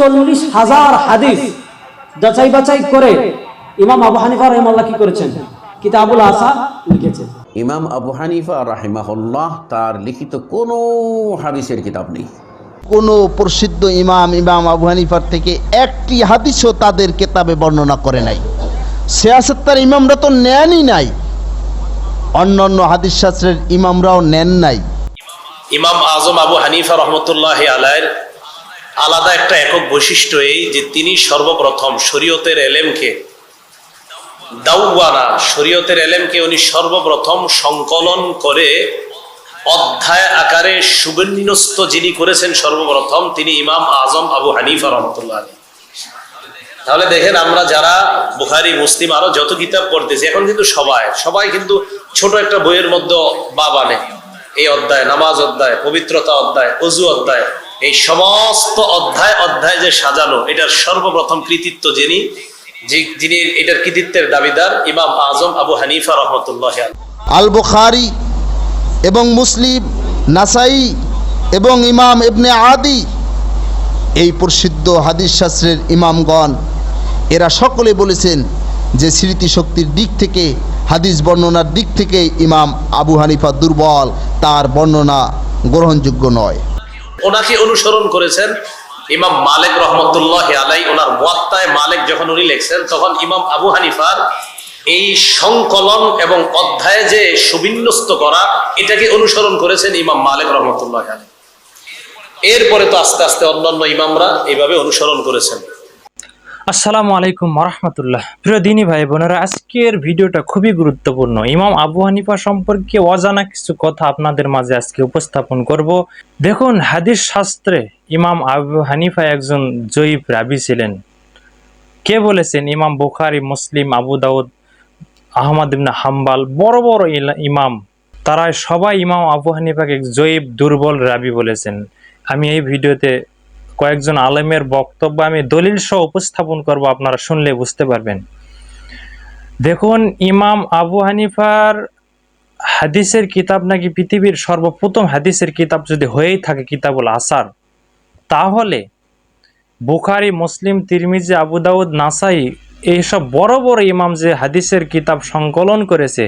চল্লিশ হাজার হাদিস যাচাই বাছাই করে ইমাম আবু হানিফা রহমাল্লাহ কি করেছেন? কিতাবুল আসা লিখেছেন। ইমাম আবু হানিফা রাহিমাহুল্লাহ তার লিখিত কোনো হাদিসের কিতাব নেই। কোনো প্রসিদ্ধ ইমাম ইমাম আবু হানিফার থেকে একটি হাদিসও তাদের কেতাবে বর্ণনা করে নাই। সিয়াসত্তার ইমামরা তো নেনই নাই। অন্যান্য হাদিস শাস্ত্রের ইমামরাও নেন নাই। ইমাম আজম আবু হানিফা রহমতুল্লাহ আলায়ের আলাদা একটা একক বৈশিষ্ট্য এই যে তিনি সর্বপ্রথম শরীয়তের এলেমকে দাউওয়ানা শরীয়তের এলেমকে উনি সর্বপ্রথম সংকলন করে অধ্যায় আকারে সুবিন্যস্ত যিনি করেছেন সর্বপ্রথম তিনি ইমাম আজম আবু হানিফা রহমতুল্লাহ আলী তাহলে দেখেন আমরা যারা বুখারি, মুসলিম আরও যত কিতাব পড়তেছি, এখন কিন্তু সবাই সবাই কিন্তু ছোট একটা বইয়ের মধ্যে বাব আনে। এই অধ্যায়, নামাজ অধ্যায়, পবিত্রতা অধ্যায়, অজু অধ্যায় এই সমস্ত অধ্যায় অধ্যায় যে সাজানো, এটার সর্বপ্রথম কৃতিত্ব যিনি যিনি এটার কৃতিত্বের দাবিদার, ইমাম আজম আবু হানিফা রহমতুল্লাহ আল বুখারি এবং মুসলিম, নাসাই এবং ইমাম ইবনে আদি, এই প্রসিদ্ধ হাদিস শাস্ত্রের ইমামগণ, এরা সকলে বলেছেন যে স্মৃতিশক্তির দিক থেকে, হাদিস বর্ণনার দিক থেকে ইমাম আবু হানিফা দুর্বল, তার বর্ণনা গ্রহণযোগ্য নয়। ওনাকে অনুসরণ করেছেন ইমাম মালিক রহমতুল্লাহ আলাই ওনার মত্তায় মালিক যখন উনি লিখছেন, তখন ইমাম আবু হানিফার এই সংকলন এবং অধ্যায় যে সুবিন্যস্ত করা, এটাকে অনুসরণ করেছেন ইমাম মালিক রহমতুল্লাহ আলাই এরপরে তো আস্তে আস্তে অন্যান্য ইমামরা এইভাবে অনুসরণ করেছেন। আসসালামু আলাইকুম রহমতুল্লাহ প্রিয় দিনী ভাই বোনেরা, আজকের ভিডিওটা খুবই গুরুত্বপূর্ণ। ইমাম আবু হানিফা সম্পর্কে অজানা কিছু কথা আপনাদের মাঝে আজকে উপস্থাপন করব। দেখুন, হাদিস শাস্ত্রে ইমাম আবু হানিফা একজন জয়ীব রাবি ছিলেন। কে বলেছেন? ইমাম বুখারি, মুসলিম, আবু দাউদ, আহমদ ইবনা হাম্বাল, বড় বড় ইমাম। তারা সবাই ইমাম আবু হানিফাকে জয়ীব, দুর্বল রাবি বলেছেন। আমি এই ভিডিওতে কয়েকজন আলেমের বক্তব্য আমি দলিল সহ উপস্থাপন করব, আপনারা শুনলে বুঝতে পারবেন। দেখুন, ইমাম আবু হানিফার হাদিসের কিতাব নাকি পৃথিবীর সর্বপ্রথম হাদিসের কিতাব যদি হয়েই থাকে কিতাবুল আসার, তাহলে বুখারি, মুসলিম, তিরমিজি, আবু দাউদ, নাসাই এইসব বড় বড় ইমাম যে হাদিসের কিতাব সংকলন করেছে,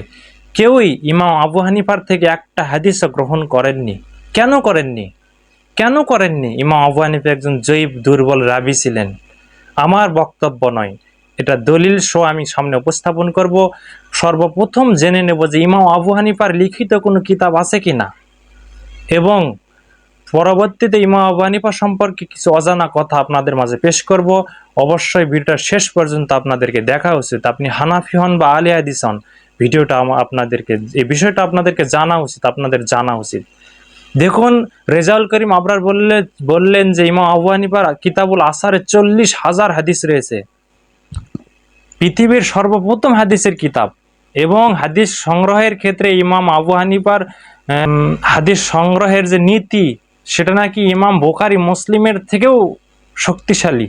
কেউই ইমাম আবু হানিফার থেকে একটা হাদিসও গ্রহণ করেননি। কেন করেননি? কেন করেননি? ইমাম আবু হানিফা একজন জৈব দুর্বল রাবি ছিলেন। আমার বক্তব্য নয়। এটা দলিল সহ আমি সামনে উপস্থাপন করব। সর্বপ্রথম জেনে নেব যে ইমাম আবু হানিফার লিখিত কোনো কিতাব আছে কি না। এবং পরবর্তীতে ইমাম আবু হানিফা সম্পর্কে কিছু অজানা কথা আপনাদের মাঝে পেশ করব। অবশ্যই ভিডিওটা শেষ পর্যন্ত আপনাদেরকে দেখা উচিত। আপনি হানাফি হন বা আলিয়া হাদিস হন, ভিডিওটা আপনাদেরকে এই বিষয়টা আপনাদেরকে জানা উচিত, আপনাদের জানা উচিত। দেখুন, রেজাউল করিম আবরার বললে, বললেন যে, ইমাম আবু হানিফার কিতাবুল আসারে চল্লিশ হাজার হাদিস রয়েছে। পৃথিবীর সর্বপ্রথম হাদিসের কিতাব এবং হাদিস সংগ্রহের ক্ষেত্রে ইমাম আবু হানিফার হাদিস সংগ্রহের যে নীতি, সেটা নাকি ইমাম বোখারি মুসলিমের থেকেও শক্তিশালী।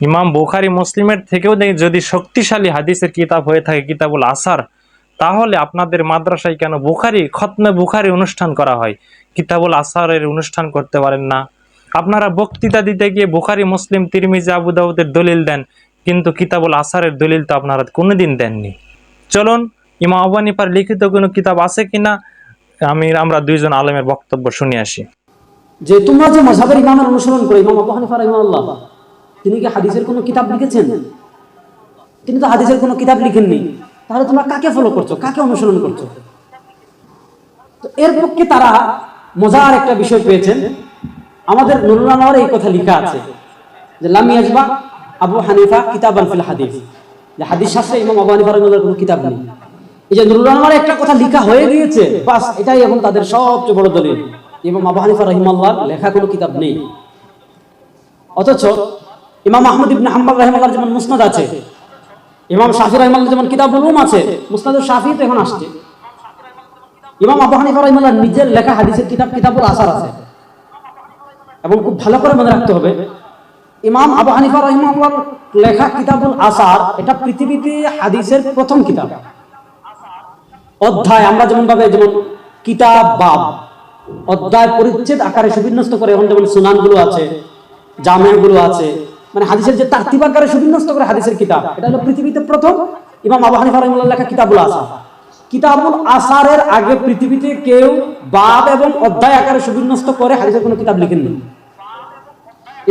ইমাম বোখারি মুসলিমের থেকেও যদি শক্তিশালী হাদিসের কিতাব হয়ে থাকে, কিতাবুল আসার তাহলে আপনাদের মাদ্রাসায় কেন বুখারি, খতমে বুখারি অনুষ্ঠান করা হয়? কিতাবুল আসারের অনুষ্ঠান করতে পারেন না। আপনারা বক্তৃতা দিতে গিয়ে বুখারি, মুসলিম, তিরমিজি, আবু দাউদের দলিল দেন, কিন্তু কিতাবুল আসারের দলিল তো আপনারা কোনোদিন দেননি। চলুন ইমা আবু হানিফার লিখিত কোনো কিতাব আছে কিনা? আমি, আমরা দুইজন আলমের বক্তব্য শুনে আসি। যে তোমরা যে মজাবের ইমামের অনুসরণ করে, ইমাম আবু হানিফা রহিমাল্লাহ তিনি কি হাদিসের কোনো কিতাব লিখেছেন? তিনি তো হাদিসের কোনো কিতাব লিখেননি। তাহলে তোমরা কাকে ফলো করছ? কাকে অনুসরণ করছ? তো এর পক্ষে তারা মজার একটা বিষয় পেয়েছেন। আমাদের নুরুল এই কথা লেখা আছে যে, লাম ইয়াজবা আবু হানিফা কিতাব ফিল হাদিস। যে, হাদিস শাস্ত্রে ইমাম আবু হানিফা রহিমাল্লাহর কোনো কিতাব নেই। এই যে, নুরুল একটা কথা লেখা হয়ে গিয়েছে, বাস এটাই এখন তাদের সবচেয়ে বড় দলিল। ইমাম আবু হানিফা রহিমাল্লাহর লেখা কোনো কিতাব নেই। অথচ ইমাম আহমদ ইবনে হাম্বাল রহিমাল্লাহর যেমন মুসনাদ আছে ইমাম শাফি রহিমাল্লাহ যেমন কিতাব উলুম আছে মুসনাদুল শাফি তো এখন আসছে। ইমাম আবু হানিফা রহিমাল্লাহ নিজের লেখা হাদিসের কিতাব, কিতাবুল আসার আছে। এবং খুব ভালো করে মনে রাখতে হবে, ইমাম আবু হানিফা রহিমাল্লাহর লেখা কিতাবুল আসার, এটা পৃথিবীতে হাদিসের প্রথম কিতাব। অধ্যায়, আমরা যেমন ভাবে যেমন কিতাব, বাব, অধ্যায় পরিচ্ছেদ আকারে সুবিন্যস্ত করে এখন যেমন সুনানগুলো আছে জামিয়াগুলো আছে মানে হাদিসের যে তার্তিব আকারে সুবিন্যস্ত করে হাদিসের কিতাব, এটা হলো পৃথিবীতে প্রথম ইমাম আবু হানিফা রহিমাল্লাহ লেখা কিতাবুল আসার। কিতাবুল আসারের আগে পৃথিবীতে কেউ বাব এবং অধ্যায় আকারে সুবিন্যস্ত করে হাদিসের কোনো কিতাব লিখেননি।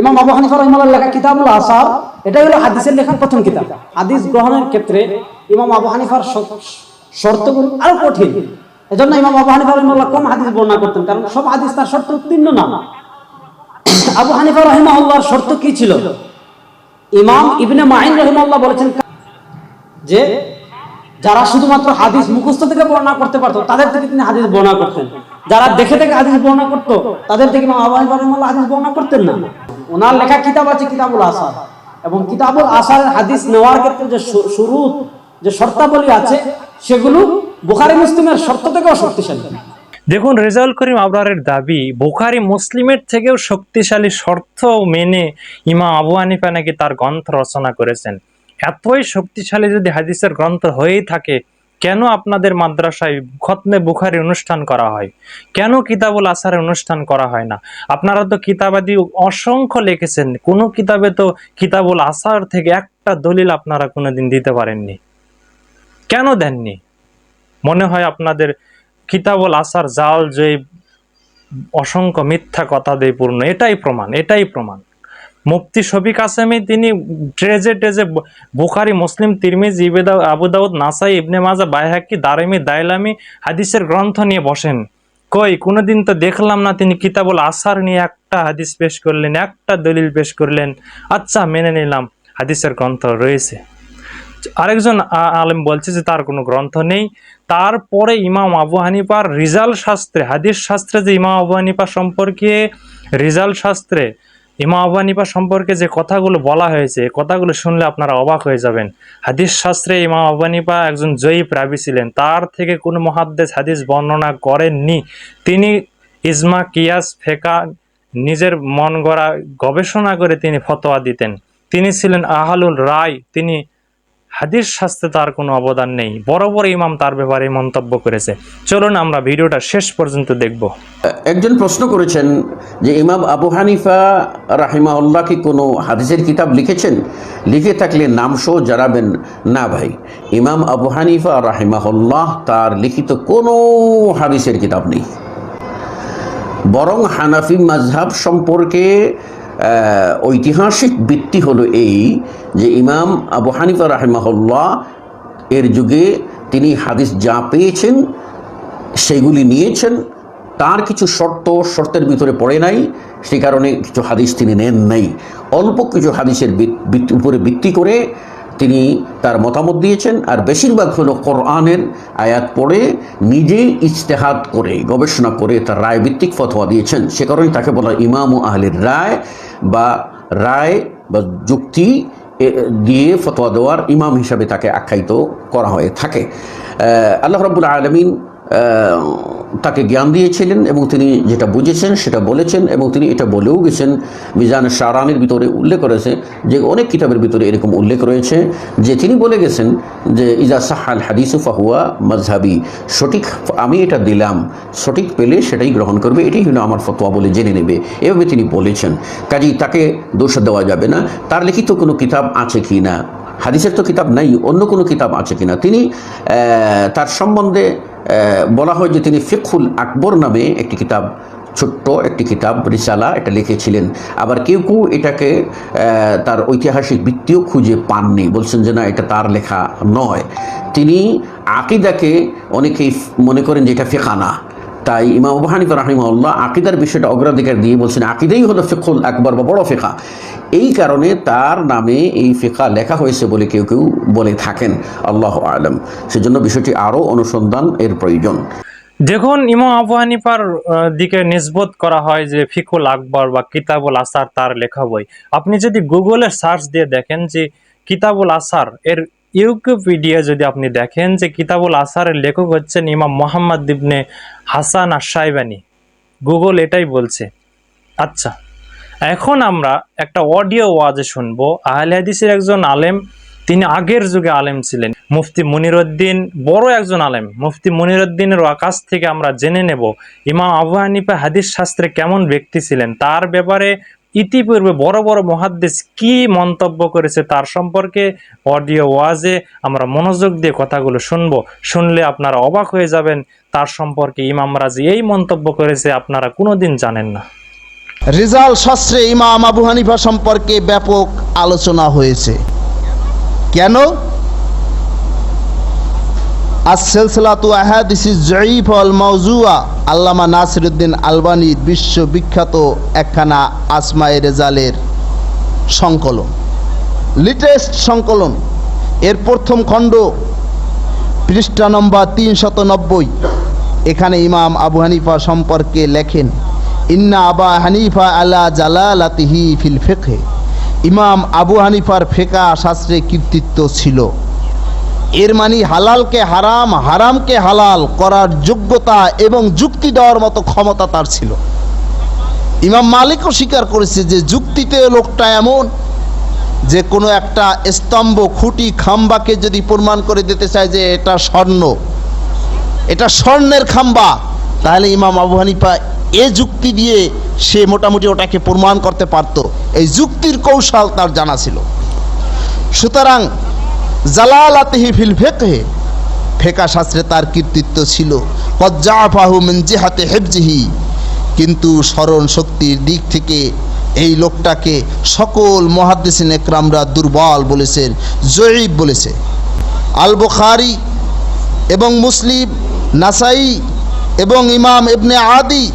ইমাম আবু হানিফা রহিমাল্লাহ লেখা কিতাবুল আসার, এটাই হলো হাদিসের লেখার প্রথম কিতাব। হাদিস গ্রহণের ক্ষেত্রে ইমাম আবু হানিফার শর্তগুলো আরও কঠিন। এজন্য ইমাম আবু হানিফা রহিমাল্লাহ কম হাদিস বর্ণনা করতেন, কারণ সব হাদিস তার শর্ত উত্তীর্ণ না। আবু হানিফা রহিমাল্লাহর শর্ত কি ছিল? ইমাম ইবনে মাইন রহিমাল্লাহ বলেছেন, যে যারা শুধুমাত্র হাদিস মুখস্থ থেকে বর্ণনা করতে পারতো, তাদের থেকে তিনি হাদিস বর্ণনা করতেন। যারা দেখে দেখে হাদিস বর্ণনা করতো, তাদের থেকে হাদিস বর্ণনা করতেন না। ওনার লেখা কিতাব আছে কিতাবুল আসার। এবং কিতাবুল আসারের হাদিস নেওয়ার ক্ষেত্রে যে শুরু, যে শর্তাবলী আছে, সেগুলো বুখারী মুসলিমের শর্ত থেকেও শক্তিশালী। দেখুন, রেজাউল করিম আবরারের দাবি, বুখারি মুসলিমের থেকেও শক্তিশালী শর্ত মেনে ইমাম আবু হানিফা নাকি তার গ্রন্থ রচনা করেছেন। এতই শক্তিশালী যদি হাদিসের গ্রন্থ হয়েই থাকে, কেন আপনাদের মাদ্রাসায় খতমে বুখারি অনুষ্ঠান করা হয়? কেন কিতাবুল আসারের অনুষ্ঠান করা হয় না? আপনারা তো কিতাবাদি অসংখ্য লিখেছেন, কোনো কিতাবে তো কিতাবুল আসার থেকে একটা দলিল আপনারা কোনোদিন দিতে পারেননি। কেন দেননি? মনে হয় আপনাদের কিতাবুল আসার জাল জয়ী অসংখ্য মিথ্যা কথা দিয়ে পূর্ণ, এটাই প্রমাণ এটাই প্রমাণ। মুফতি শফিক আসামি, তিনি ট্রেজে ট্রেজে বুখারি, মুসলিম, তিরমিজ ইবেদা আবু দাউদ, নাসাই, ইবনে মাজা বাইহাকি দারিমি দাইলামি হাদিসের গ্রন্থ নিয়ে বসেন। কই, কোনোদিন তো দেখলাম না তিনি কিতাবুল আসার নিয়ে একটা হাদিস পেশ করলেন, একটা দলিল পেশ করলেন। আচ্ছা মেনে নিলাম, হাদিসের গ্রন্থ রয়েছে। আরেকজন আলেম বলছে যে তার কোনো গ্রন্থ নেই। তারপরে ইমাম আবু হানিফার রিজাল শাস্ত্রে, হাদিস শাস্ত্রে যে ইমাম আবু হানিফা সম্পর্কে, রিজাল শাস্ত্রে ইমাম আবু হানিফা সম্পর্কে যে কথাগুলো বলা হয়েছে কথাগুলো শুনলে আপনারা অবাক হয়ে যাবেন। হাদিস শাস্ত্রে ইমাম আবু হানিফা একজন জয়ী রাবি ছিলেন। তার থেকে কোনো মহাদ্দেশ হাদিস বর্ণনা করেননি। তিনি ইজমা, কিয়াস, ফেকা, নিজের মন গড়া গবেষণা করে তিনি ফতোয়া দিতেন। তিনি ছিলেন আহালুল রায়। তিনি হাদিস শাস্ত্রে তার কোনো অবদান নেই। বড় বড় ইমাম তার ব্যাপারে মন্তব্য করেছে। চলুন আমরা ভিডিওটা শেষ পর্যন্ত দেখব। একজন প্রশ্ন করেছেন যে ইমাম আবু হানিফা রাহিমাউল্লাহ কি কোনো হাদিসের কিতাব লিখেছেন? লিখে থাকলে নাম সহ জানাবেন, না ভাই, ইমাম আবু হানিফা রাহিমা রাহিমাহুল্লাহ তার লিখিত কোনো হাদিসের কিতাব নেই। বরং হানাফি মাযহাব সম্পর্কে ঐতিহাসিক ভিত্তি হলো এই যে ইমাম আবু হানিফা রাহিমাহুল্লাহ এর যুগে তিনি হাদিস যা পেয়েছেন সেগুলি নিয়েছেন। তার কিছু শর্ত শর্তের ভিতরে পড়ে নাই, সে কারণে কিছু হাদিস তিনি নেন নাই। অল্প কিছু হাদিসের উপরে ভিত্তি করে তিনি তার মতামত দিয়েছেন, আর বেশিরভাগ হলো কোরআনের আয়াত পড়ে নিজেই ইজতেহাদ করে, গবেষণা করে তার রায়ভিত্তিক ফতোয়া দিয়েছেন। সে কারণে তাকে বলা ইমাম আহলের রায় বা রায় বা যুক্তি দিয়ে ফতোয়া দেওয়ার ইমাম হিসাবে তাকে আখ্যায়িত করা হয়ে থাকে। আল্লাহ রাবুল আলমিন তাকে জ্ঞান দিয়েছিলেন এবং তিনি যেটা বুঝেছেন, সেটা বলেছেন এবং তিনি এটা বলেও গেছেন। মিজান শাহরানের ভিতরে উল্লেখ করেছে যে অনেক কিতাবের ভিতরে এরকম উল্লেখ রয়েছে যে তিনি বলে গেছেন যে, ইজা সাহাল হাদিসু ফাহুয়া মজহাবি সঠিক, আমি এটা দিলাম, সঠিক পেলে সেটাই গ্রহণ করবে, এটাই হলো আমার ফতোয়া বলে জেনে নেবে। এভাবে তিনি বলেছেন। কাজেই তাকে দোষ দেওয়া যাবে না। তার লিখিত কোনো কিতাব আছে কি না? হাদিসের তো কিতাব নাই, অন্য কোনো কিতাব আছে কিনা? তিনি তার সম্বন্ধে বলা হয় যে তিনি ফিকুল আকবর নামে একটি কিতাব, ছোট্ট একটি কিতাব, রিসালা, এটা লিখেছিলেন। আবার কেউ কেউ এটাকে তার ঐতিহাসিক বৃত্তিও খুঁজে পাননি। বলছেন যে না, এটা তার লেখা নয়। তিনি আকিদাকে অনেকেই মনে করেন যে এটা ফেকানা। তাই ইমাম আবু হানিফা আকিদার বিষয়টা অগ্রাধিকার দিয়ে বলছেন, আকিদাই হলো ফিকুল আকবর বা বড় ফেকা এই কারণে তার নামে এই ফেকা লেখা হয়েছে বলে কেউ কেউ বলে থাকেন, আল্লাহ আলম। সেজন্য বিষয়টি আরও অনুসন্ধান এর প্রয়োজন। দেখুন, ইমাম আবু হানিফার দিকে নিসবত করা হয় যে ফিকুল আকবর বা কিতাবুল আসার তার লেখা বই। আপনি যদি গুগলে সার্চ দিয়ে দেখেন যে কিতাবুল আসার এর ইউকিপিডিয়া যদি আপনি দেখেন যে কিতাবুল আসারের লেখক হচ্ছেন ইমাম মোহাম্মদ ইবনে হাসান আশাইবানি গুগল এটাই বলছে। আচ্ছা এখন আমরা একটা অডিও ওয়াজে শুনব। আহলে হাদিসের একজন আলেম, তিনি আগের যুগে আলেম ছিলেন। মুফতি মুনিরুদ্দিন, বড় একজন আলেম। মুফতি মুনিরুদ্দিনের কাছ থেকে আমরা জেনে নেব, ইমাম আবু হানিফা হাদিস শাস্ত্রে কেমন ব্যক্তি ছিলেন, তার ব্যাপারে ইতিপূর্বে বড় বড় মহাদ্দেশ কি মন্তব্য করেছে তার সম্পর্কে অডিও ওয়াজে আমরা মনোযোগ দিয়ে কথাগুলো শুনব। শুনলে আপনারা অবাক হয়ে যাবেন, তার সম্পর্কে ইমাম রাজি এই মন্তব্য করেছে, আপনারা কোনোদিন জানেন না। রেজাল শাস্ত্রে ইমাম আবু হানিফা সম্পর্কে ব্যাপক আলোচনা হয়েছে। কেন? আসেলসলাতু আহাদিসি জয়ীফ আল্লামা বিশ্ববিখ্যাত একখানা রেজালের সংকলন। সংকলন। এর প্রথম খণ্ড, পৃষ্ঠা নম্বর তিনশত নব্বই। এখানে ইমাম আবু হানিফা সম্পর্কে লেখেন, ইন্না আবা হানিফা আলা জালালাতিহি ফিল ফেকে ইমাম আবু হানিফার ফেকা শাস্ত্রে কৃতিত্ব ছিল। এর মানে হালালকে হারাম, হারামকে হালাল করার যোগ্যতা এবং যুক্তি দেওয়ার মতো ক্ষমতা তার ছিল। ইমাম মালিকও স্বীকার করেছে যে যুক্তিতে লোকটা এমন যে কোনো একটা স্তম্ভ, খুঁটি, খাম্বাকে যদি প্রমাণ করে দিতে চায় যে এটা স্বর্ণ, এটা স্বর্ণের খাম্বা, তাহলে ইমাম আবু হানিফা এ যুক্তি দিয়ে সে মোটামুটি ওটাকে প্রমাণ করতে পারত। এই যুক্তির কৌশল তার জানা ছিল। সুতরাং জালালাতিহি ফিল ফেকহে। ফেকা শাস্ত্রে তার কৃতিত্ব ছিল, কজ্জাফাহু মিন জিহাতে হেফজিহি। কিন্তু স্মরণ শক্তির দিক থেকে এই লোকটাকে সকল মহাদ্দেশিন একরামরা দুর্বল বলেছেন, জয়ীব বলেছে। আল বুখারি এবং মুসলিম, নাসাই এবং ইমাম ইবনে আদি,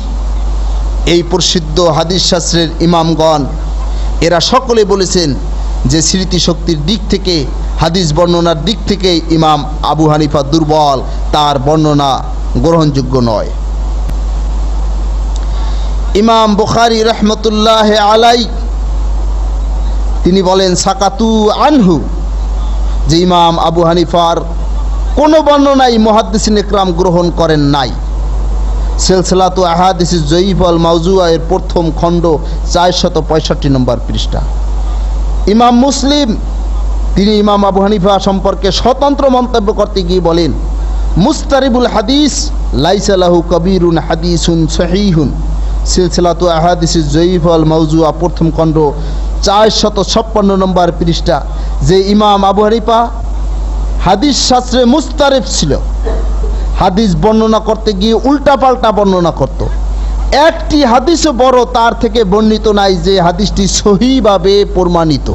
এই প্রসিদ্ধ হাদিস শাস্ত্রের ইমামগণ, এরা সকলে বলেছেন যে স্মৃতিশক্তির দিক থেকে হাদিস বর্ণনার দিক থেকে ইমাম আবু হানিফা দুর্বল, তার বর্ণনা গ্রহণযোগ্য নয়। ইমাম বুখারি রহমতুল্লাহ আলাই তিনি বলেন, সাকাতু আনহু, যে ইমাম আবু হানিফার কোনো বর্ণনাই মহাদ্দিসিন ইকরাম গ্রহণ করেন নাই। সেলসেলাতু আহাদিস জয়ীফ আল মাউজুয়া এর প্রথম খণ্ড চারশত পঁয়ষট্টি নম্বর পৃষ্ঠা। ইমাম মুসলিম তিনি ইমাম আবু হানিফা সম্পর্কে স্বতন্ত্র মন্তব্য করতে গিয়ে বলেন, মুস্তারিবুল হাদিস লাইসালাহু কবিরুন হাদিসুন সহিহুন। সিলসিলাতু আহাদিস জয়ীফ আল মাউজুয়া প্রথম খণ্ড চার শত ছাপ্পান্ন নম্বর পৃষ্ঠা, যে ইমাম আবু হানিফা হাদিস শাস্ত্রে মুস্তারিফ ছিল। হাদিস বর্ণনা করতে গিয়ে উল্টাপাল্টা বর্ণনা করত। একটি হাদিসও বড় তার থেকে বর্ণিত নাই যে হাদিসটি সহিভাবে প্রমাণিত।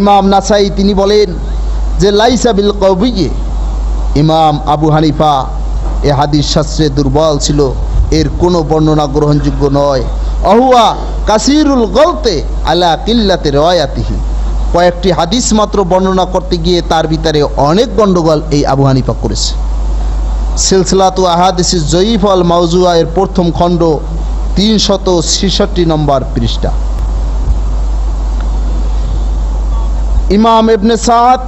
ইমাম নাসাই তিনি বলেন যে, লাইসা বিল কবিয়ে ইমাম আবু হানিফা, এ হাদিস শাস্ত্রে দুর্বল ছিল। এর কোনো বর্ণনা গ্রহণযোগ্য নয়। অহুয়া কাসিরুল গলতে আলা কিল্লাতে রয়াতিহি। কয়েকটি হাদিস মাত্র বর্ণনা করতে গিয়ে তার ভিতরে অনেক গণ্ডগোল এই আবু হানিফা করেছে। সিলসিলাতু আহাদিস জয়ীফ আল মাউজুয়া এর প্রথম খণ্ড তিনশত ছেষট্টি নম্বর পৃষ্ঠা। ইমাম ইবনে সাদ,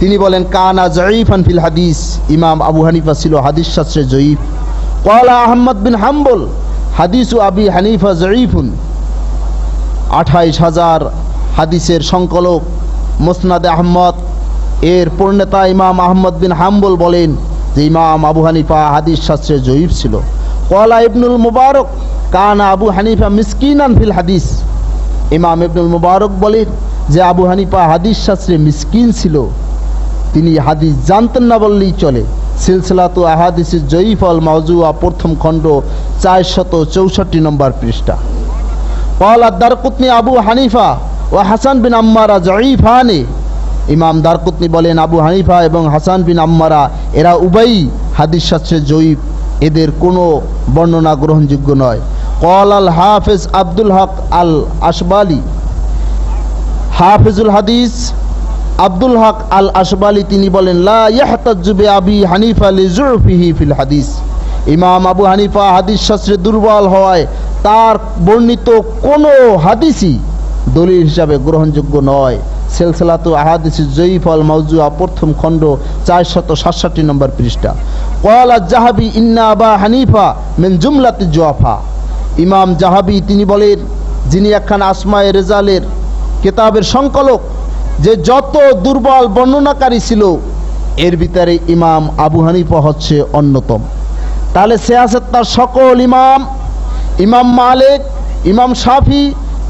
তিনি বলেন, কানা জয়ীফান ফিল হাদিস। ইমাম আবু হানিফা ছিল হাদিস শাস্ত্রে জয়ীফ কলা আহম্মদ বিন হাম্বল, হাদিসু আবি হানিফা জয়ীফুন আঠাইশ হাজার হাদিসের সংকলক মোসনাদে আহমদ। এর পূর্ণেতা ইমাম আহমদ বিন হাম্বল বলেন যে, ইমাম আবু হানিফা হাদিস শাস্ত্রে জয়ীফ ছিল। কলা ইবনুল মুবারক, কানা আবু হানিফা মিসকিনান ফিল হাদিস। ইমাম ইবনুল মুবারক বলেন যে আবু হানিফা হাদিস শাস্ত্রে মিসকিন ছিল, তিনি হাদিস জানতেন না বললেই চলে। সিলসিলাতু আহাদিসের জয়ীফল মাউজুয়া প্রথম খণ্ড চার শত চৌষট্টি নম্বর পৃষ্ঠা। কল দারকুতনি আবু হানিফা ও হাসান বিন আম্মারা জয়ীফানে। ইমাম দারকুতনি বলেন, আবু হানিফা এবং হাসান বিন আম্মারা, এরা উভয়ই হাদিস শাস্ত্রে জয়ীফ। এদের কোনো বর্ণনা গ্রহণযোগ্য নয়। কল আল হাফেজ আব্দুল হক আল আসবালি হাফেজুল হাদিস আব্দুল হক আল আশবালি তিনি বলেন আবি হানিফা ফিল হাদিস। ইমাম আবু হানিফা হাদিস শাস্ত্রে দুর্বল হওয়ায় তার বর্ণিত কোনো হাদিসই দলিল হিসাবে গ্রহণযোগ্য নয়। সেলসেলাতু আহাদিস জয়ীফ আল মৌজুয়া প্রথম খণ্ড, চারশত সাতষট্টি নম্বর পৃষ্ঠা। কয়ালা জাহাবি, ইন্না আবা হানিফা মেন জুমলাতি জোয়াফা। ইমাম জাহাবি, তিনি বলেন, যিনি একখান আসমায়ে রেজালের কেতাবের সংকলক যে যত দুর্বল বর্ণনাকারী ছিল, এর ভিতরে ইমাম আবু হানিফা হচ্ছে অন্যতম। তাহলে সে আছে তার সকল ইমাম ইমাম মালিক, ইমাম শাফি,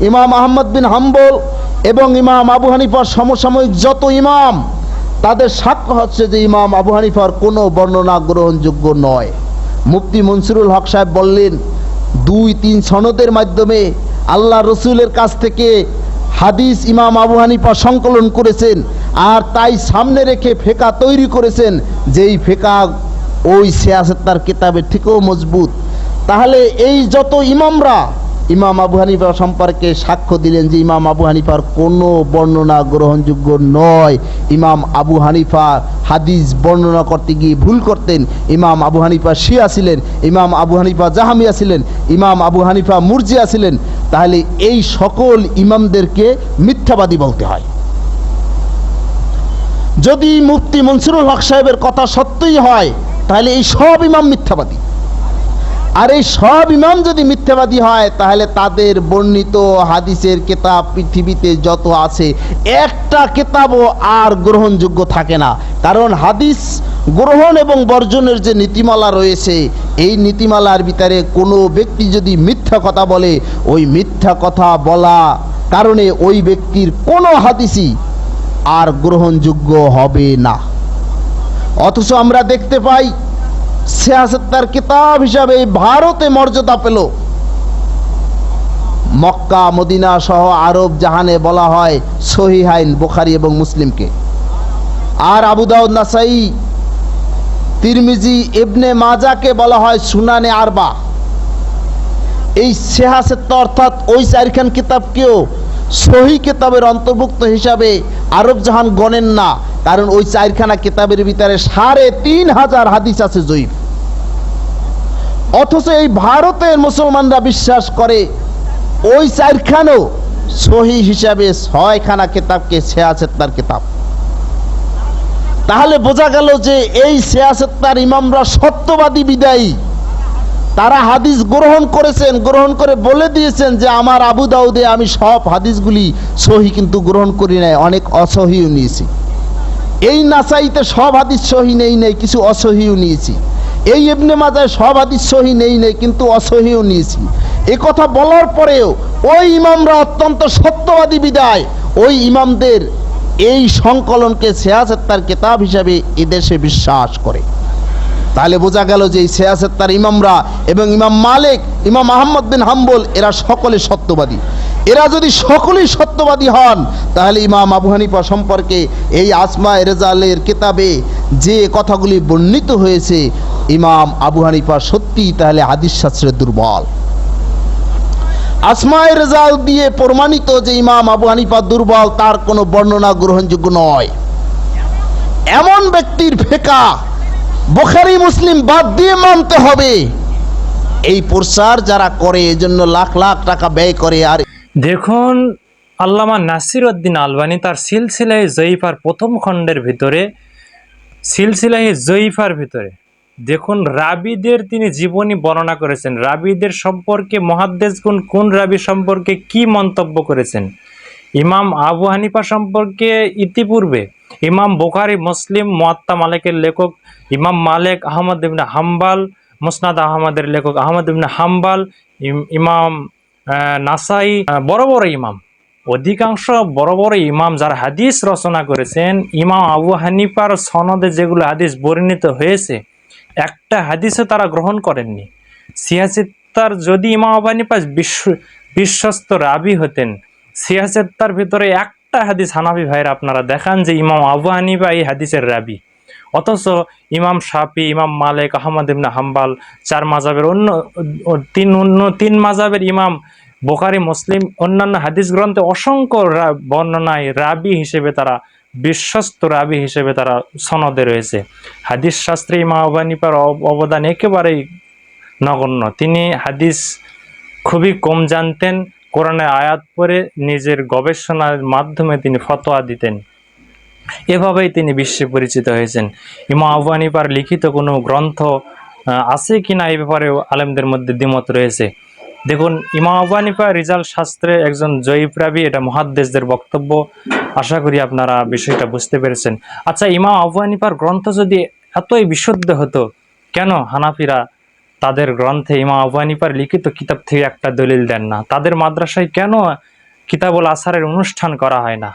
ইমাম আহমদ বিন হাম্বল এবং ইমাম আবু হানিফার সমসাময়িক যত ইমাম, তাদের সাক্ষ্য হচ্ছে যে ইমাম আবু হানিফার কোনো বর্ণনা গ্রহণযোগ্য নয়। মুফতি মনসুরুল হক সাহেব বললেন দুই তিন সনদের মাধ্যমে আল্লাহ রসুলের কাছ থেকে হাদিস ইমাম আবু হানিফা সংকলন করেছেন আর তাই সামনে রেখে ফেকা তৈরি করেছেন, যেই ফেকা ওই সিয়াসেত্তার কিতাবের থেকেও মজবুত। তাহলে এই যত ইমামরা, ইমাম আবু হানিফা সম্পর্কে সাক্ষ্য দিলেন যে ইমাম আবু হানিফার কোনো বর্ণনা গ্রহণযোগ্য নয়। ইমাম আবু হানিফা হাদিস বর্ণনা করতে গিয়ে ভুল করতেন। ইমাম আবু হানিফা শিয়া ছিলেন, ইমাম আবু হানিফা জাহামিয়া ছিলেন, ইমাম আবু হানিফা মুরজিয়া ছিলেন। তাহলে এই সকল ইমামদেরকে মিথ্যাবাদী বলতে হয়। যদি মুফতি মনসুরুল হক সাহেবের কথা সত্যই হয়, তাহলে এই সব ইমাম মিথ্যাবাদী। আর এই সব ইমাম যদি মিথ্যাবাদী হয়, তাহলে তাদের বর্ণিত হাদিসের কেতাব পৃথিবীতে যত আছে, একটা কেতাবও আর গ্রহণযোগ্য থাকে না। কারণ হাদিস গ্রহণ এবং বর্জনের যে নীতিমালা রয়েছে, এই নীতিমালার ভিতরে কোনো ব্যক্তি যদি মিথ্যা কথা বলে, ওই মিথ্যা কথা বলা কারণে ওই ব্যক্তির কোনো হাদিসই আর গ্রহণযোগ্য হবে না। অথচ আমরা দেখতে পাই সিয়াসত্তার কিতাব হিসাবে ভারতে মর্যাদা পেল। মক্কা, মদিনা সহ আরব জাহানে বলা হয় সহিহাইন বুখারি এবং মুসলিমকে। আর আবু দাউদ নাসাই তিরমিজি ইবনে মাজাকে বলা হয় সুনানে আরবা। এই সেহাসেত্তা অর্থাৎ ওই চারখান কিতাবকেও সহি কিতাবের অন্তর্ভুক্ত হিসাবে আরব জাহান গণেন না, কারণ ওই চারখানা কিতাবের ভিতরে সাড়ে তিন হাজার হাদিস আছে জয়ীফ অথচ এই ভারতের মুসলমানরা বিশ্বাস করে ওই চারখানও সহি হিসাবে ছয়খানা কিতাবকে সেয়াসেত্তার কিতাব। তাহলে বোঝা গেল যে এই সেয়াসেত্তার ইমামরা সত্যবাদী বিদায়ী। তারা হাদিস গ্রহণ করেছেন, গ্রহণ করে বলে দিয়েছেন যে আমার আবু দাউদে আমি সব হাদিসগুলি সহি কিন্তু গ্রহণ করি নাই, অনেক অসহিও নিয়েছি। এই নাসাইতে সব হাদিস সহি নেই নেই, কিছু অসহিও নিয়েছি। এই ইবনে মাজায় সব হাদিস সহি নেই নেই, কিন্তু অসহিও নিয়েছি। এ কথা বলার পরেও ওই ইমামরা অত্যন্ত সত্যবাদী বিদায়, ওই ইমামদের এই সংকলনকে সিয়াসত্তার কিতাব হিসাবে এদেশে বিশ্বাস করে। তাহলে বোঝা গেল যে এই সিয়াসত্তার ইমামরা এবং ইমাম মালিক, ইমাম আহমদ বিন হাম্বল, এরা সকলে সত্যবাদী। এরা যদি সকলেই সত্যবাদী হন, তাহলে ইমাম আবু হানিফা সম্পর্কে এই আসমা রেজালের কিতাবে যে কথাগুলি বর্ণিত হয়েছে, ইমাম আবু হানিফা সত্যি তাহলে হাদিস দুর্বল। আসমায় রেজাল দিয়ে প্রমাণিত যে ইমাম আবু হানিফা দুর্বল, তার কোনো বর্ণনা গ্রহণযোগ্য নয়। এমন ব্যক্তির ফেকা বোখারি, মুসলিম বাদ দিয়ে মানতে হবে। এই প্রচার যারা করে, এজন্য লাখ লাখ টাকা ব্যয় করে। আর দেখুন, আল্লামা নাসির উদ্দিন আলবানি তার সিলসিলাহি জয়ীফার প্রথম খণ্ডের ভিতরে সিলসিলাহি জয়ীফার ভিতরে দেখুন, রাবিদের তিনি জীবনী বর্ণনা করেছেন। রাবিদের সম্পর্কে মহাদ্দেশগুন কোন রাবি সম্পর্কে কি মন্তব্য করেছেন? ইমাম আবু হানিফা সম্পর্কে ইতিপূর্বে ইমাম বোখারি, মুসলিম, মোয়াত্তা মালিকের লেখক ইমাম মালেক আহমদ ইবনে হাম্বাল, মুসনাদ আহমদের লেখক আহমদ ইবনে হাম্বাল, ইম- ইমাম নাসাই বড় বড় ইমাম। অধিকাংশ বড় বড় ইমাম যারা হাদিস রচনা করেছেন, ইমাম আবু হানিফার সনদে যেগুলো হাদিস বর্ণিত হয়েছে একটা হাদিসও তারা গ্রহণ করেননি। সিয়াসিত্তার যদি ইমাম আবু হানিফা বিশ্ব বিশ্বস্ত রাবি হতেন, সিয়াসিত্তার ভিতরে একটা হাদিস হানাফি ভাইয়ের আপনারা দেখান যে ইমাম আবু হানিফা এই হাদিসের রাবি। অথচ ইমাম শাফি, ইমাম মালিক, আহমদ ইবনে হাম্বাল, চার মাজাবের অন্য তিন অন্য তিন মাজাবের ইমাম বোকারি মুসলিম অন্যান্য হাদিস গ্রন্থে অসংখ্য বর্ণনায় রাবি হিসেবে তারা বিশ্বস্ত রাবি হিসেবে তারা সনদে রয়েছে। হাদিস শাস্ত্রে ইমাম আবু অবদান একেবারেই নগণ্য। তিনি হাদিস খুবই কম জানতেন, কোরআনের আয়াত পড়ে নিজের গবেষণার মাধ্যমে তিনি ফতোয়া দিতেন। এভাবেই তিনি বিশ্বে পরিচিত হয়েছেন। ইমা আবু হানিফার লিখিত কোনো গ্রন্থ আছে কিনা এই ব্যাপারে আলেমদের মধ্যে দ্বিমত রয়েছে। দেখুন, ইমাম আবু হানিফা রিজাল শাস্ত্রে একজন জয়ীফ রাবি, এটা মহাদ্দেশদের বক্তব্য। আশা করি আপনারা বিষয়টা বুঝতে পেরেছেন। আচ্ছা ইমাম আবু হানিফার গ্রন্থ যদি এতই বিশুদ্ধ হতো, কেন হানাফিরা তাদের গ্রন্থে ইমাম আবু হানিফার লিখিত কিতাব থেকে একটা দলিল দেন না? তাদের মাদ্রাসায় কেন কিতাবুল আসারের অনুষ্ঠান করা হয় না?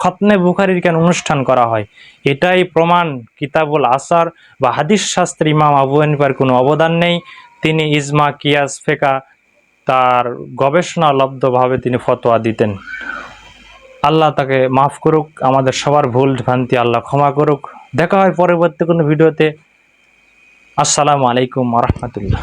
খতনে বুখারির কেন অনুষ্ঠান করা হয়? এটাই প্রমাণ কিতাবুল আসার বা হাদিস শাস্ত্রে ইমাম আবু কোনো অবদান নেই। তিনি ইজমা, কিয়াস, ফেকা তার গবেষণা লব্ধভাবে তিনি ফতোয়া দিতেন। আল্লাহ তাকে মাফ করুক, আমাদের সবার ভুল ভ্রান্তি আল্লাহ ক্ষমা করুক। দেখা হয় পরবর্তী কোনো ভিডিওতে। আসসালামু আলাইকুম রহমতুল্লাহ।